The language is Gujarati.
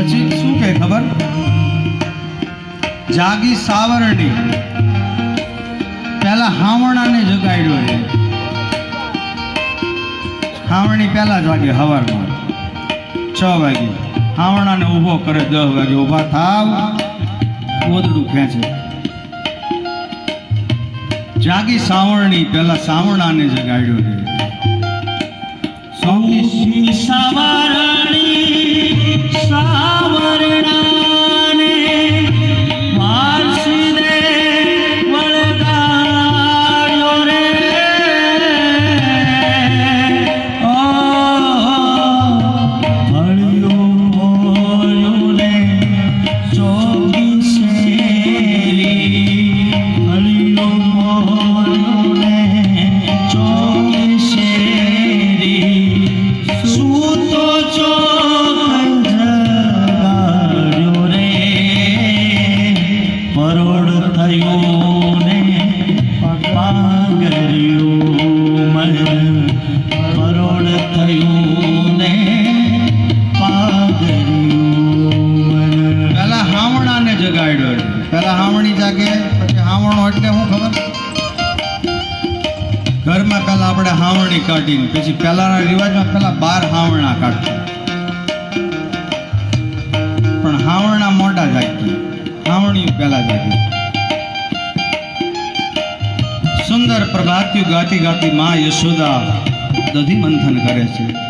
પછી શું કહે ખબર? જાગી સાવરણી. પહેલા હાવણાને જગાડ્યો એ હાવણી પહેલા જ હવારમાં. છ વાગે. હાવણાને ઊભો કરે દસ વાગે ઊભા થાવ. ગોદડું ખેંચે. જાગી સાવરણી પેલા સાવણાને જગાડ્યો છે. સૌની સવાર પરોડ થયું ને પાગર્યું મન પરોડ થયું ને પેલા હાવણાને જગાડ્યો પેલા હાવણી જાગે, પછી હાવણો એટલે શું ખબર? ઘરમાં પેલા આપણે હાવણી કાઢીને, પછી પેલાના રિવાજમાં પેલા બાર હાવણા કાઢતા પેલા જાગી સુંદર પ્રભાત્યુ ગાતી ગાતી માં યશોદા દધી મંથન કરે છે.